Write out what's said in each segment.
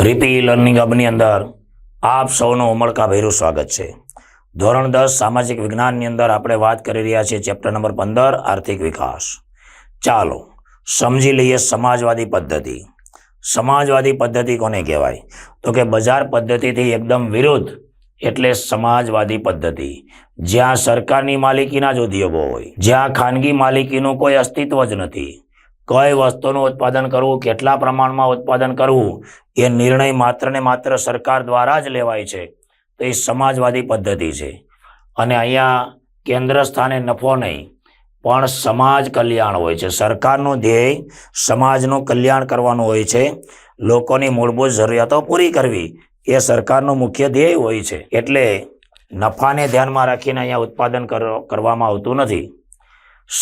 રીપી learning હબની અંદર આપ સૌનું ઉમળકાભેરું સ્વાગત છે. ધોરણ દસ, સામાજિક વિજ્ઞાનની અંદર આપણે વાત કરી રહ્યા છીએ ચેપ્ટર નંબર પંદર, આર્થિક વિકાસ. ચાલો, સમજી લઈએ સમાજવાદી પદ્ધતિ. સમાજવાદી પદ્ધતિ કોને કહેવાય? તો કે બજાર પદ્ધતિથી એકદમ વિરુદ્ધ એટલે સમાજવાદી પદ્ધતિ. જ્યાં સરકારની માલિકીના જ ઉદ્યોગો હોય, જ્યાં ખાનગી માલિકીનું કોઈ અસ્તિત્વ જ નથી. કઈ વસ્તુનું ઉત્પાદન કરવું, કેટલા પ્રમાણમાં ઉત્પાદન કરવું, એ નિર્ણય માત્ર ને માત્ર સરકાર દ્વારા જ લેવાય છે. તો એ સમાજવાદી પદ્ધતિ છે. અને અહીંયા કેન્દ્ર સ્થાને નફો નહીં, પણ સમાજ કલ્યાણ હોય છે. સરકારનું ધ્યેય સમાજનું કલ્યાણ કરવાનું હોય છે. લોકોની મૂળભૂત જરૂરિયાતો પૂરી કરવી, એ સરકારનું મુખ્ય ધ્યેય હોય છે. એટલે નફાને ધ્યાનમાં રાખીને અહીંયા ઉત્પાદન કર- કરવામાં આવતું નથી.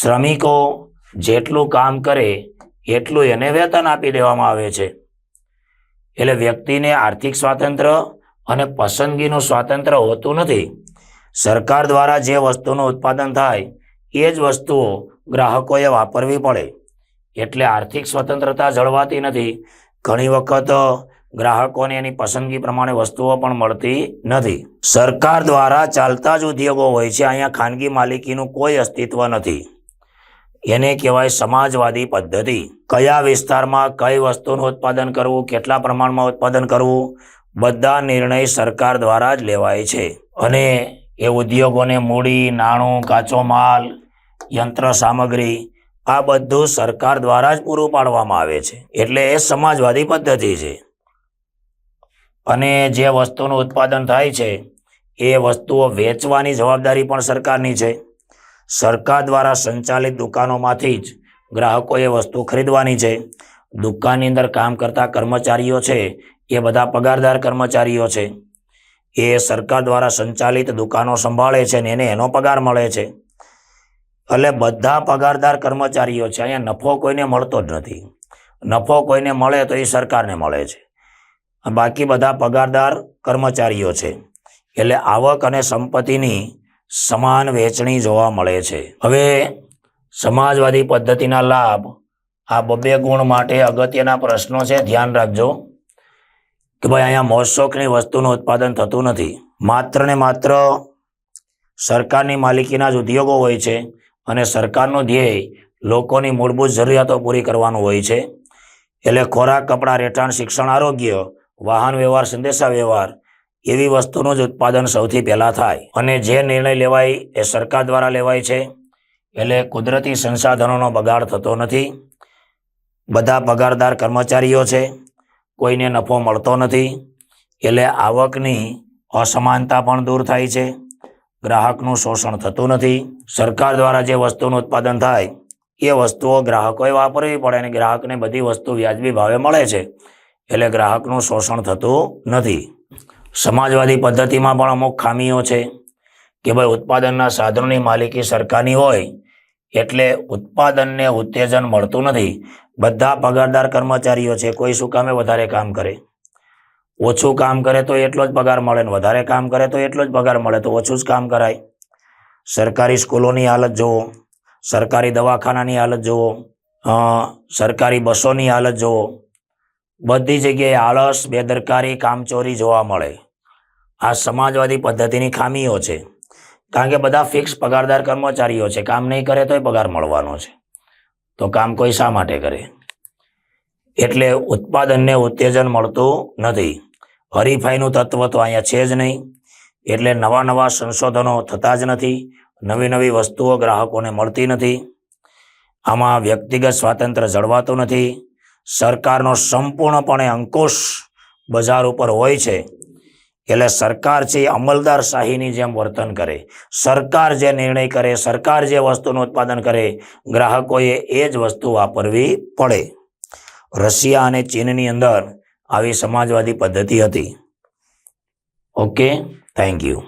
શ્રમિકો જેટલું કામ કરે, એટલું એને વેતન આપી દેવામાં આવે છે. એટલે વ્યક્તિને આર્થિક સ્વાતંત્ર્ય અને પસંદગીનું સ્વાતંત્ર્ય હોતું નથી. સરકાર દ્વારા જે વસ્તુનું ઉત્પાદન થાય, એ જ વસ્તુઓ ગ્રાહકોએ વાપરવી પડે. એટલે આર્થિક સ્વતંત્રતા જળવાતી નથી. ઘણી વખત ગ્રાહકોને એની પસંદગી પ્રમાણે વસ્તુઓ પણ મળતી નથી. સરકાર દ્વારા ચાલતા જ ઉદ્યોગો હોય છે, અહીંયા ખાનગી માલિકીનું કોઈ અસ્તિત્વ નથી. એને કહેવાય સમાજવાદી પદ્ધતિ. કયા વિસ્તારમાં કઈ વસ્તુનું ઉત્પાદન કરવું, કેટલા પ્રમાણમાં ઉત્પાદન કરવું, બધા નિર્ણય સરકાર દ્વારા જ લેવાય છે. અને એ ઉદ્યોગોને મૂડી, નાણું, કાચો માલ, યંત્ર, સામગ્રી, આ બધું સરકાર દ્વારા જ પૂરું પાડવામાં આવે છે. એટલે એ સમાજવાદી પદ્ધતિ છે. અને જે વસ્તુનું ઉત્પાદન થાય છે, એ વસ્તુઓ વેચવાની જવાબદારી પણ સરકારની છે. સરકાર દ્વારા સંચાલિત દુકાનોમાંથી જ ગ્રાહકોએ વસ્તુ ખરીદવાની છે. દુકાનની અંદર કામ કરતા કર્મચારીઓ છે, એ બધા પગારદાર કર્મચારીઓ છે. એ સરકાર દ્વારા સંચાલિત દુકાનો સંભાળે છે ને એને એનો પગાર મળે છે. એટલે બધા પગારદાર કર્મચારીઓ છે, અહીંયા નફો કોઈને મળતો જ નથી. નફો કોઈને મળે તો એ સરકારને મળે છે. બાકી બધા પગારદાર કર્મચારીઓ છે. એટલે આવક અને સંપત્તિની સમાન વહેંચણી જોવા મળે છે. હવે સમાજવાદી પદ્ધતિના લાભ આ બબે ગુણ માટે અગત્યના પ્રશ્નો છે. ધ્યાન રાખજો કે ભાઈ અહીંયા મોજશોખની વસ્તુનું ઉત્પાદન થતું નથી. માત્ર ને માત્ર સરકારની માલિકીના જ ઉદ્યોગો હોય છે અને સરકારનું ધ્યેય લોકોની મૂળભૂત જરૂરિયાતો પૂરી કરવાનું હોય છે. એટલે ખોરાક, કપડાં, રહેઠાણ, શિક્ષણ, આરોગ્ય, વાહન વ્યવહાર સંદેશા વ્યવહાર એવી વસ્તુનું જ ઉત્પાદન સૌથી પહેલાં થાય. અને જે નિર્ણય લેવાય એ સરકાર દ્વારા લેવાય છે. એટલે કુદરતી સંસાધનોનો બગાડ થતો નથી. બધા પગારદાર કર્મચારીઓ છે. કોઈને નફો મળતો નથી. એટલે આવકની અસમાનતા પણ દૂર થાય છે. ગ્રાહકનું શોષણ થતું નથી. સરકાર દ્વારા જે વસ્તુનું ઉત્પાદન થાય, એ વસ્તુઓ ગ્રાહકોએ વાપરવી પડે અને ગ્રાહકને બધી વસ્તુ વ્યાજબી ભાવે મળે છે. એટલે ગ્રાહકનું શોષણ થતું નથી. સમાજવાદી પદ્ધતિમાં પણ અમુક ખામીઓ છે કે ભાઈ ઉત્પાદનના સાધનોની માલિકી સરકારની હોય એટલે ઉત્પાદનને ઉત્તેજન મળતું નથી. બધા પગારદાર કર્મચારીઓ છે, કોઈ શું કામે વધારે કામ કરે? ઓછું કામ કરે તો એટલો જ પગાર મળે ને વધારે કામ કરે તો એટલો જ પગાર મળે તો ઓછું જ કામ કરાય. સરકારી સ્કૂલોની હાલત જુઓ, સરકારી દવાખાનાની હાલત જુઓ સરકારી બસોની હાલત જુઓ બધી જગ્યાએ આળસ, બેદરકારી, કામચોરી જોવા મળે. આ સમાજવાદી પદ્ધતિની ખામીઓ છે. કારણ કે બધા ફિક્સ પગારદાર કર્મચારીઓ છે. કામ નહીં કરે તોય પગાર મળવાનો છે. તો કામ કોઈ શા માટે કરે? એટલે ઉત્પાદનને ઉત્તેજન મળતું નથી. હરીફાઈનું તત્વ તો અહીંયા છે જ નહીં. એટલે નવા નવા સંશોધનો થતા જ નથી. નવી નવી વસ્તુઓ ગ્રાહકોને મળતી નથી. આમાં વ્યક્તિગત સ્વાતંત્ર્ય જળવાતું નથી. સરકારનો સંપૂર્ણપણે અંકુશ બજાર ઉપર હોય છે. એટલે સરકાર છે એ અમલદાર શાહીની જેમ વર્તન કરે. સરકાર જે નિર્ણય કરે, સરકાર જે વસ્તુનું ઉત્પાદન કરે, ગ્રાહકોએ એ જ વસ્તુ વાપરવી પડે. રશિયા અને ચીનની અંદર આવી સમાજવાદી પદ્ધતિ હતી. Okay thank you